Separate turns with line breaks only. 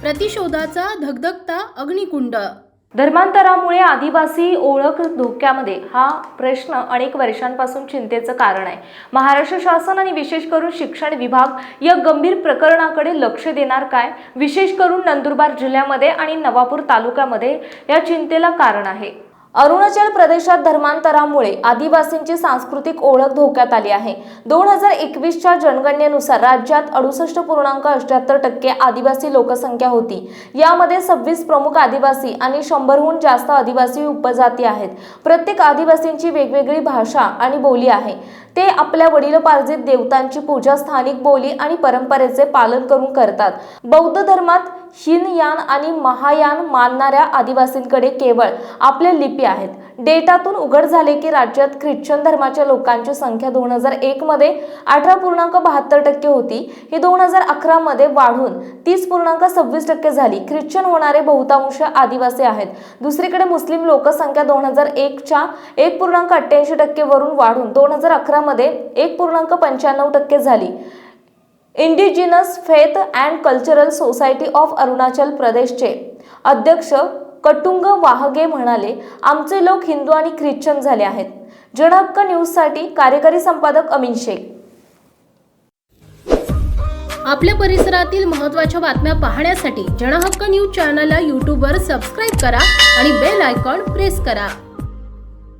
प्रतिशोधाचा धगधगता अग्निकुंड.
धर्मांतरामुळे आदिवासी ओळख धोक्यामध्ये हा प्रश्न अनेक वर्षांपासून चिंतेचं कारण आहे. महाराष्ट्र शासन आणि विशेष करून शिक्षण विभाग या गंभीर प्रकरणाकडे लक्ष देणार काय? विशेष करून नंदुरबार जिल्ह्यामध्ये आणि नवापूर तालुक्यामध्ये या चिंतेला कारण आहे. अरुणाचल प्रदेशात धर्मांतरामुळे आदिवासींची सांस्कृतिक ओळख धोक्यात आली आहे. दोन हजार एकवीसच्या जनगणनेनुसार राज्यात अडुसष्ट पूर्णांक अठ्याहत्तर टक्के आदिवासी लोकसंख्या होती. यामध्ये सव्वीस प्रमुख आदिवासी आणि शंभरहून जास्त आदिवासी उपजाती आहेत. प्रत्येक आदिवासींची वेगवेगळी भाषा आणि बोली आहे. ते आपल्या वडीलपार्जित देवतांची पूजा स्थानिक बोली आणि परंपरेचे पालन करून करतात. बौद्ध धर्मात हिनयान आणि महायान मानणाऱ्या आदिवासींकडे केवळ आपल्या लिपी आहेत. डेटातून उघड झाले की राज्यात ख्रिश्चन धर्माच्या लोकांची संख्या दोन हजार एक मध्ये अठरा पूर्णांक बहात्तर टक्के होती. ही दोन हजार अकरा मध्ये वाढून तीस पूर्णांक सव्वीस टक्के झाली. ख्रिश्चन होणारे बहुतांश आदिवासी आहेत. दुसरीकडे मुस्लिम लोकसंख्या दोन हजार एकच्या एक पूर्णांक अठ्ठ्याऐंशी टक्के वरून वाढून दोन हजार अकरा मध्ये एक पूर्णांक पंच्याण्णव टक्के झाली. Indigenous faith and cultural society of Arunachal प्रदेशचे अध्यक्ष कटुंग वाहगे म्हणाले आमचे लोक हिंदू आणि ख्रिश्चन झाले आहेत. जनहक्क न्यूजसाठी कार्यकारी संपादक अमिन शेख.
आपल्या परिसरातील महत्त्वाच्या बातम्या पाहण्यासाठी जनहक्क न्यूज चॅनलला यूट्यूबवर सबस्क्राईब करा आणि बेल आयकॉन प्रेस करा.